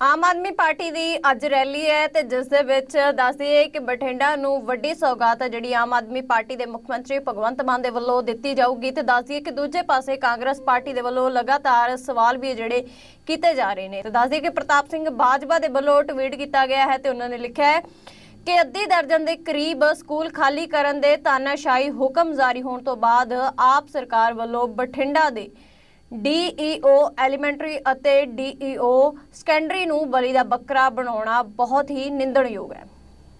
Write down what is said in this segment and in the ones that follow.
Aam Aadmi party ਦੀ ਅੱਜ rally ਹੈ ਤੇ ਜਿਸ ਦੇ ਵਿੱਚ ਦੱਸਦੀ ਹੈ ਕਿ ਬਠਿੰਡਾ ਨੂੰ ਵੱਡੀ ਸੌਗਾਤ ਹੈ ਜਿਹੜੀ ਆਮ ਆਦਮੀ ਪਾਰਟੀ ਦੇ ਮੁੱਖ ਮੰਤਰੀ ਭਗਵੰਤ ਮਾਨ ਦੇ ਵੱਲੋਂ ਦਿੱਤੀ ਜਾਊਗੀ ਤੇ ਦੱਸਦੀ ਹੈ ਕਿ ਦੂਜੇ ਪਾਸੇ ਕਾਂਗਰਸ ਪਾਰਟੀ ਦੇ ਵੱਲੋਂ ਲਗਾਤਾਰ ਸਵਾਲ ਵੀ ਜਿਹੜੇ ਕੀਤੇ ਜਾ ਰਹੇ ਨੇ। ਤੇ ਦੱਸਦੀ ਹੈ ਕਿ ਪ੍ਰਤਾਪ ਸਿੰਘ ਬਾਜਵਾ ਦੇ ਵੱਲੋਂ ਟਵੀਟ ਕੀਤਾ ਗਿਆ ਹੈ ਤੇ ਉਹਨਾਂ ਨੇ ਲਿਖਿਆ ਹੈ ਕਿ ਅੱਧੀ ਦਰਜਨ ਦੇ ਕਰੀਬ ਸਕੂਲ ਖਾਲੀ ਕਰਨ ਦੇ ਤਾਨਾਸ਼ਾਹੀ ਹੁਕਮ ਜਾਰੀ ਹੋਣ ਤੋਂ ਬਾਅਦ ਆਪ ਸਰਕਾਰ ਵੱਲੋਂ ਬਠਿੰਡਾ ਦੇ ਡੀਈਓ ਐਲੀਮੈਂਟਰੀ ਅਤੇ ਡੀਈਓ ਸੈਕੰਡਰੀ ਨੂੰ ਬਲੀ ਦਾ ਬੱਕਰਾ ਬਣਾਉਣਾ ਬਹੁਤ ਹੀ ਨਿੰਦਣਯੋਗ ਹੈ।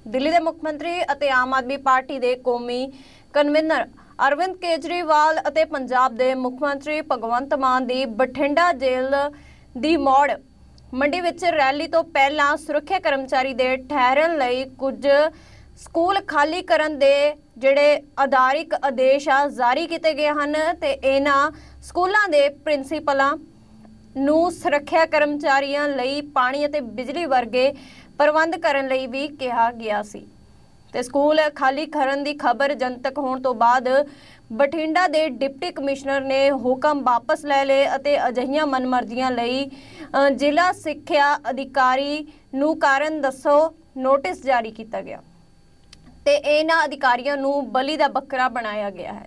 ਦਿੱਲੀ ਦੇ ਮੁੱਖ ਮੰਤਰੀ ਅਤੇ ਆਮ ਆਦਮੀ ਪਾਰਟੀ ਦੇ ਕੌਮੀ ਕਨਵੀਨਰ ਅਰਵਿੰਦ ਕੇਜਰੀਵਾਲ ਅਤੇ ਪੰਜਾਬ ਦੇ ਮੁੱਖ ਮੰਤਰੀ ਭਗਵੰਤ ਮਾਨ ਦੀ ਬਠਿੰਡਾ ਜੇਲ੍ਹ ਦੀ ਮੋੜ, ਮੰਡੀ ਵਿੱਚ ਰੈਲੀ ਤੋਂ ਪਹਿਲਾਂ ਸੁਰੱਖਿਆ ਕਰਮਚਾਰੀ ਦੇ ਠਹਿਰਨ ਲਈ ਕੁਝ ਸਕੂਲ ਖਾਲੀ ਕਰਨ ਦੇ ਜਿਹੜੇ ਆਧਾਰਿਕ ਆਦੇਸ਼ ਆ, ਜਾਰੀ ਕੀਤੇ ਗਏ ਹਨ ਤੇ ਇਹਨਾਂ ਸਕੂਲਾਂ ਦੇ ਪ੍ਰਿੰਸੀਪਲਾਂ ਨੂੰ ਸੁਰੱਖਿਆ ਕਰਮਚਾਰੀਆਂ ਲਈ ਪਾਣੀ ਅਤੇ ਬਿਜਲੀ ਵਰਗੇ ਪ੍ਰਬੰਧ ਕਰਨ ਲਈ ਵੀ ਕਿਹਾ ਗਿਆ ਸੀ। ਤੇ ਸਕੂਲ ਖਾਲੀ ਕਰਨ ਦੀ ਖਬਰ ਜਨਤਕ ਹੋਣ ਤੋਂ ਬਾਅਦ ਬਠਿੰਡਾ ਦੇ ਡਿਪਟੀ ਕਮਿਸ਼ਨਰ ਨੇ ਹੁਕਮ ਵਾਪਸ ਲੈ ਲਏ ਅਤੇ ਅਜਿਹੀਆਂ ਮਨਮਰਜ਼ੀਆਂ ਲਈ ਜ਼ਿਲ੍ਹਾ ਸਿੱਖਿਆ ਅਧਿਕਾਰੀ ਨੂੰ ਕਾਰਨ ਦੱਸੋ ਨੋਟਿਸ ਜਾਰੀ ਕੀਤਾ ਗਿਆ। ਤੇ ਇਹਨਾਂ ਅਧਿਕਾਰੀਆਂ ਨੂੰ ਬਲੀ ਦਾ ਬੱਕਰਾ ਬਣਾਇਆ ਗਿਆ ਹੈ।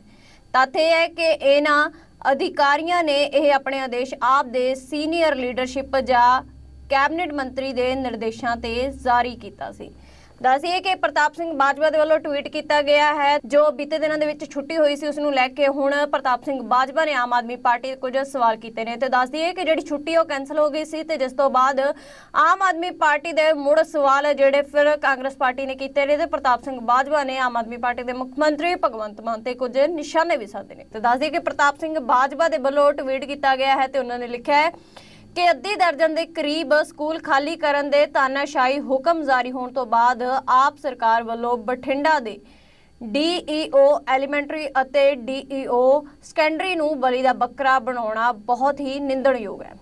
ਤੱਥ ਇਹ ਹੈ ਕਿ ਇਹਨਾਂ ਅਧਿਕਾਰੀਆਂ ਨੇ ਇਹ ਆਪਣੇ ਆਦੇਸ਼ ਆਪ ਦੇ ਸੀਨੀਅਰ ਲੀਡਰਸ਼ਿਪ ਜਾਂ ਕੈਬਨਿਟ ਮੰਤਰੀ ਦੇ ਨਿਰਦੇਸ਼ਾਂ ਤੇ ਜਾਰੀ ਕੀਤਾ ਸੀ। ਦੱਸੀਏ ਕਿ ਪ੍ਰਤਾਪ ਸਿੰਘ ਬਾਜਵਾ ਦੇ ਵੱਲੋਂ ਟਵੀਟ ਕੀਤਾ ਗਿਆ ਹੈ, ਜੋ ਬੀਤੇ ਦਿਨਾਂ ਦੇ ਵਿੱਚ ਛੁੱਟੀ ਹੋਈ ਸੀ ਉਸ ਨੂੰ ਲੈ ਕੇ ਹੁਣ ਪ੍ਰਤਾਪ ਸਿੰਘ ਬਾਜਵਾ ਨੇ ਆਮ ਆਦਮੀ ਪਾਰਟੀ ਦੇ ਕੁਝ ਸਵਾਲ ਕੀਤੇ ਨੇ ਤੇ ਦੱਸਦੀ ਹੈ ਕਿ ਜਿਹੜੀ ਛੁੱਟੀ ਉਹ ਕੈਨਸਲ ਹੋ ਗਈ ਸੀ ਤੇ ਜਿਸ ਤੋਂ ਬਾਅਦ ਆਮ ਆਦਮੀ ਪਾਰਟੀ ਦੇ ਮੁੜ ਸਵਾਲ ਜਿਹੜੇ ਫਿਰ ਕਾਂਗਰਸ ਪਾਰਟੀ ਨੇ ਕੀਤੇ ਨੇ ਤੇ ਪ੍ਰਤਾਪ ਸਿੰਘ ਬਾਜਵਾ ਨੇ ਆਮ ਆਦਮੀ ਪਾਰਟੀ ਦੇ ਮੁੱਖ ਮੰਤਰੀ ਭਗਵੰਤ ਮਾਨ ਤੇ ਕੁਝ ਨਿਸ਼ਾਨੇ ਵੀ ਸਾਧੇ ਨੇ। ਤੇ ਦੱਸਦੀ ਦਈਏ ਕਿ ਪ੍ਰਤਾਪ ਸਿੰਘ ਬਾਜਵਾ ਦੇ ਵੱਲੋਂ ਟਵੀਟ ਕੀਤਾ ਗਿਆ ਹੈ ਤੇ ਉਹਨਾਂ ਨੇ ਲਿਖਿਆ ਹੈ ਕਿ ਅੱਧੀ ਦਰਜਨ ਦੇ ਕਰੀਬ ਸਕੂਲ ਖਾਲੀ ਕਰਨ ਦੇ ਤਾਨਾਸ਼ਾਹੀ ਹੁਕਮ ਜਾਰੀ ਹੋਣ ਤੋਂ ਬਾਅਦ ਆਪ ਸਰਕਾਰ ਵੱਲੋਂ ਬਠਿੰਡਾ ਦੇ ਡੀਈਓ ਐਲੀਮੈਂਟਰੀ ਅਤੇ ਡੀਈਓ ਸੈਕੰਡਰੀ ਨੂੰ ਬਲੀ ਦਾ ਬੱਕਰਾ ਬਣਾਉਣਾ ਬਹੁਤ ਹੀ ਨਿੰਦਣਯੋਗ ਹੈ।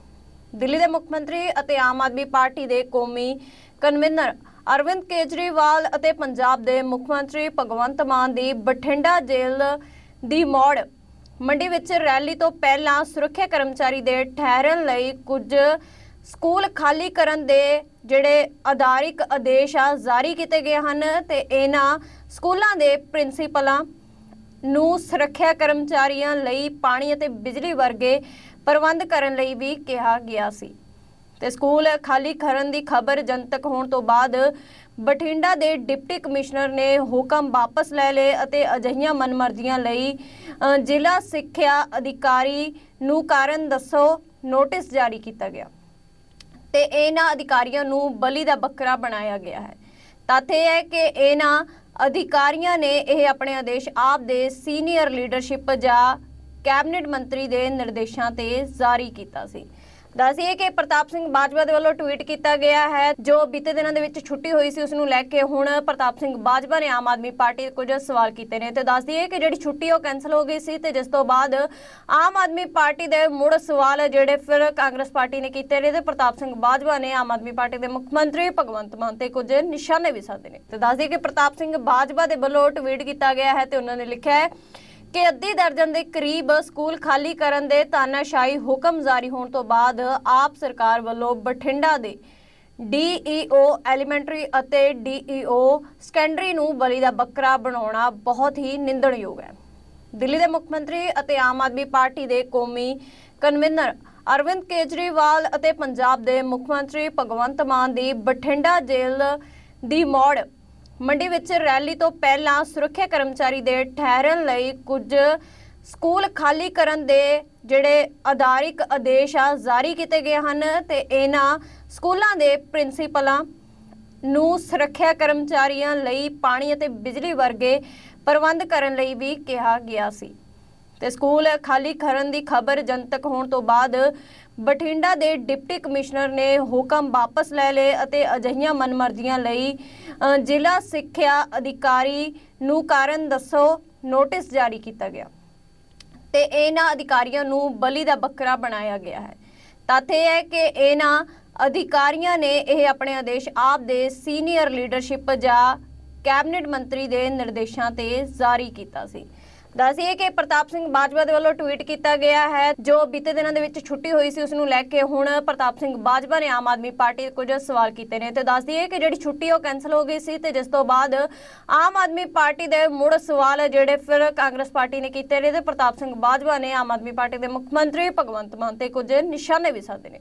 ਦਿੱਲੀ ਦੇ ਮੁੱਖ ਮੰਤਰੀ ਅਤੇ ਆਮ ਆਦਮੀ ਪਾਰਟੀ ਦੇ ਕੌਮੀ ਕਨਵੀਨਰ ਅਰਵਿੰਦ ਕੇਜਰੀਵਾਲ ਅਤੇ ਪੰਜਾਬ ਦੇ ਮੁੱਖ ਮੰਤਰੀ ਭਗਵੰਤ ਮਾਨ ਦੀ ਬਠਿੰਡਾ ਜੇਲ੍ਹ ਦੀ ਮੌੜ ਮੰਡੀ ਵਿੱਚ ਰੈਲੀ ਤੋਂ ਪਹਿਲਾਂ ਸੁਰੱਖਿਆ ਕਰਮਚਾਰੀ ਦੇ ਠਹਿਰਨ ਲਈ ਕੁਝ ਸਕੂਲ ਖਾਲੀ ਕਰਨ ਦੇ ਜਿਹੜੇ ਆਧਾਰਿਕ ਆਦੇਸ਼ ਆ, ਜਾਰੀ ਕੀਤੇ ਗਏ ਹਨ ਤੇ ਇਹਨਾਂ ਸਕੂਲਾਂ ਦੇ ਪ੍ਰਿੰਸੀਪਲਾਂ ਨੂੰ ਸੁਰੱਖਿਆ ਕਰਮਚਾਰੀਆਂ ਲਈ ਪਾਣੀ ਅਤੇ ਬਿਜਲੀ ਵਰਗੇ ਪ੍ਰਬੰਧ ਕਰਨ ਲਈ ਵੀ ਕਿਹਾ ਗਿਆ ਸੀ। ਤੇ ਸਕੂਲ ਖਾਲੀ ਕਰਨ ਦੀ ਖਬਰ ਜਨਤਕ ਹੋਣ ਤੋਂ ਬਾਅਦ ਬਠਿੰਡਾ ਦੇ ਡਿਪਟੀ ਕਮਿਸ਼ਨਰ ਨੇ ਹੁਕਮ ਵਾਪਸ ਲੈ ਲਏ ਅਤੇ ਅਜਿਹੀਆਂ ਮਨਮਰਜ਼ੀਆਂ ਲਈ ਜ਼ਿਲ੍ਹਾ ਸਿੱਖਿਆ ਅਧਿਕਾਰੀ ਨੂੰ ਕਾਰਨ ਦੱਸੋ, ਨੋਟਿਸ ਜਾਰੀ ਕੀਤਾ ਗਿਆ। ਤੇ ਇਹਨਾਂ ਅਧਿਕਾਰੀਆਂ ਨੂੰ ਬਲੀ ਦਾ ਬੱਕਰਾ ਬਣਾਇਆ ਗਿਆ ਹੈ। ਤੱਥ ਇਹ ਹੈ ਕਿ ਇਹਨਾਂ ਅਧਿਕਾਰੀਆਂ ਨੇ ਇਹ ਆਪਣੇ ਆਦੇਸ਼ ਆਪ ਦੇ ਸੀਨੀਅਰ ਲੀਡਰਸ਼ਿਪ ਜਾਂ ਕੈਬਨਿਟ ਮੰਤਰੀ ਦੇ ਨਿਰਦੇਸ਼ਾਂ ਤੇ ਜਾਰੀ ਕੀਤਾ ਸੀ। ਦੱਸੀਏ ਕਿ ਪ੍ਰਤਾਪ ਸਿੰਘ ਬਾਜਵਾ ਦੇ ਵੱਲੋਂ ਟਵੀਟ ਕੀਤਾ ਗਿਆ ਹੈ, ਜੋ ਬੀਤੇ ਦਿਨਾਂ ਦੇ ਵਿੱਚ ਛੁੱਟੀ ਹੋਈ ਸੀ ਉਸ ਨੂੰ ਲੈ ਕੇ ਹੁਣ ਪ੍ਰਤਾਪ ਸਿੰਘ ਬਾਜਵਾ ਨੇ ਆਮ ਆਦਮੀ ਪਾਰਟੀ ਦੇ ਕੁਝ ਸਵਾਲ ਕੀਤੇ ਨੇ ਤੇ ਦੱਸ ਦਈਏ ਕਿ ਜਿਹੜੀ ਛੁੱਟੀ ਉਹ ਕੈਨਸਲ ਹੋ ਗਈ ਸੀ ਤੇ ਜਿਸ ਤੋਂ ਬਾਅਦ ਆਮ ਆਦਮੀ ਪਾਰਟੀ ਦੇ ਮੁੜ ਸਵਾਲ ਜਿਹੜੇ ਫਿਰ ਕਾਂਗਰਸ ਪਾਰਟੀ ਨੇ ਕੀਤੇ ਨੇ ਤੇ ਪ੍ਰਤਾਪ ਸਿੰਘ ਬਾਜਵਾ ਨੇ ਆਮ ਆਦਮੀ ਪਾਰਟੀ ਦੇ ਮੁੱਖ ਮੰਤਰੀ ਭਗਵੰਤ ਮਾਨ ਤੇ ਕੁਝ ਨਿਸ਼ਾਨੇ ਵੀ ਸਾਧੇ ਨੇ। ਤੇ ਦੱਸ ਕਿ ਪ੍ਰਤਾਪ ਸਿੰਘ ਬਾਜਵਾ ਦੇ ਵੱਲੋਂ ਟਵੀਟ ਕੀਤਾ ਗਿਆ ਹੈ ਤੇ ਉਹਨਾਂ ਨੇ ਲਿਖਿਆ ਹੈ ਕਿ ਅੱਧੀ ਦਰਜਨ ਦੇ ਕਰੀਬ ਸਕੂਲ ਖਾਲੀ ਕਰਨ ਦੇ ਤਾਨਾਸ਼ਾਹੀ ਹੁਕਮ ਜਾਰੀ ਹੋਣ ਤੋਂ ਬਾਅਦ ਆਪ ਸਰਕਾਰ ਵੱਲੋਂ ਬਠਿੰਡਾ ਦੇ ਡੀਈਓ ਐਲੀਮੈਂਟਰੀ ਅਤੇ ਡੀਈਓ ਸੈਕੰਡਰੀ ਨੂੰ ਬਲੀ ਦਾ ਬੱਕਰਾ ਬਣਾਉਣਾ ਬਹੁਤ ਹੀ ਨਿੰਦਣਯੋਗ ਹੈ। ਦਿੱਲੀ ਦੇ ਮੁੱਖ ਮੰਤਰੀ ਅਤੇ ਆਮ ਆਦਮੀ ਪਾਰਟੀ ਦੇ ਕੌਮੀ ਕਨਵੀਨਰ ਅਰਵਿੰਦ ਕੇਜਰੀਵਾਲ ਅਤੇ ਪੰਜਾਬ ਦੇ ਮੁੱਖ ਮੰਤਰੀ ਭਗਵੰਤ ਮਾਨ ਦੀ ਬਠਿੰਡਾ ਜੇਲ੍ਹ ਦੀ ਮੌੜ ਮੰਡੀ ਵਿੱਚ ਰੈਲੀ ਤੋਂ ਪਹਿਲਾਂ ਸੁਰੱਖਿਆ ਕਰਮਚਾਰੀ ਦੇ ਠਹਿਰਨ ਲਈ ਕੁਝ ਸਕੂਲ ਖਾਲੀ ਕਰਨ ਦੇ ਜਿਹੜੇ ਆਧਾਰਿਕ ਆਦੇਸ਼ ਆ, ਜਾਰੀ ਕੀਤੇ ਗਏ ਹਨ ਤੇ ਇਹਨਾਂ ਸਕੂਲਾਂ ਦੇ ਪ੍ਰਿੰਸੀਪਲਾਂ ਨੂੰ ਸੁਰੱਖਿਆ ਕਰਮਚਾਰੀਆਂ ਲਈ ਪਾਣੀ ਅਤੇ ਬਿਜਲੀ ਵਰਗੇ ਪ੍ਰਬੰਧ ਕਰਨ ਲਈ ਵੀ ਕਿਹਾ ਗਿਆ ਸੀ। ਤੇ ਸਕੂਲ ਖਾਲੀ ਕਰਨ ਦੀ ਖਬਰ ਜਨਤਕ ਹੋਣ ਤੋਂ ਬਾਅਦ ਬਠਿੰਡਾ ਦੇ ਡਿਪਟੀ ਕਮਿਸ਼ਨਰ ਨੇ ਹੁਕਮ ਵਾਪਸ ਲੈ ਲਏ ਅਤੇ ਅਜਿਹੀਆਂ ਮਨਮਰਜ਼ੀਆਂ ਲਈ ਜ਼ਿਲ੍ਹਾ ਸਿੱਖਿਆ ਅਧਿਕਾਰੀ ਨੂੰ ਕਾਰਨ ਦੱਸੋ, ਨੋਟਿਸ ਜਾਰੀ ਕੀਤਾ ਗਿਆ। ਤੇ ਇਹਨਾਂ ਅਧਿਕਾਰੀਆਂ ਨੂੰ ਬਲੀ ਦਾ ਬੱਕਰਾ ਬਣਾਇਆ ਗਿਆ ਹੈ। ਤੱਥ ਇਹ ਹੈ ਕਿ ਇਹਨਾਂ ਅਧਿਕਾਰੀਆਂ ਨੇ ਇਹ ਆਪਣੇ ਆਦੇਸ਼ ਆਪ ਦੇ ਸੀਨੀਅਰ ਲੀਡਰਸ਼ਿਪ ਜਾਂ ਕੈਬਨਿਟ ਮੰਤਰੀ ਦੇ ਨਿਰਦੇਸ਼ਾਂ ਤੇ ਜਾਰੀ ਕੀਤਾ ਸੀ। ਦੱਸੀਏ ਕਿ ਪ੍ਰਤਾਪ ਸਿੰਘ ਬਾਜਵਾ ਦੇ ਵੱਲੋਂ ਟਵੀਟ ਕੀਤਾ ਗਿਆ ਹੈ, ਜੋ ਬੀਤੇ ਦਿਨਾਂ ਦੇ ਵਿੱਚ ਛੁੱਟੀ ਹੋਈ ਸੀ ਉਸ ਨੂੰ ਲੈ ਕੇ ਹੁਣ ਪ੍ਰਤਾਪ ਸਿੰਘ ਬਾਜਵਾ ਨੇ ਆਮ ਆਦਮੀ ਪਾਰਟੀ ਦੇ ਕੁਝ ਸਵਾਲ ਕੀਤੇ ਨੇ ਤੇ ਦੱਸਦੀਏ ਕਿ ਜਿਹੜੀ ਛੁੱਟੀ ਉਹ ਕੈਨਸਲ ਹੋ ਗਈ ਸੀ ਤੇ ਜਿਸ ਤੋਂ ਬਾਅਦ ਆਮ ਆਦਮੀ ਪਾਰਟੀ ਦੇ ਮੁੜ ਸਵਾਲ ਜਿਹੜੇ ਫਿਰ ਕਾਂਗਰਸ ਪਾਰਟੀ ਨੇ ਕੀਤੇ ਨੇ ਤੇ ਪ੍ਰਤਾਪ ਸਿੰਘ ਬਾਜਵਾ ਨੇ ਆਮ ਆਦਮੀ ਪਾਰਟੀ ਦੇ ਮੁੱਖ ਮੰਤਰੀ ਭਗਵੰਤ ਮਾਨ ਤੇ ਕੁਝ ਨਿਸ਼ਾਨੇ ਵੀ ਸਾਧੇ ਨੇ।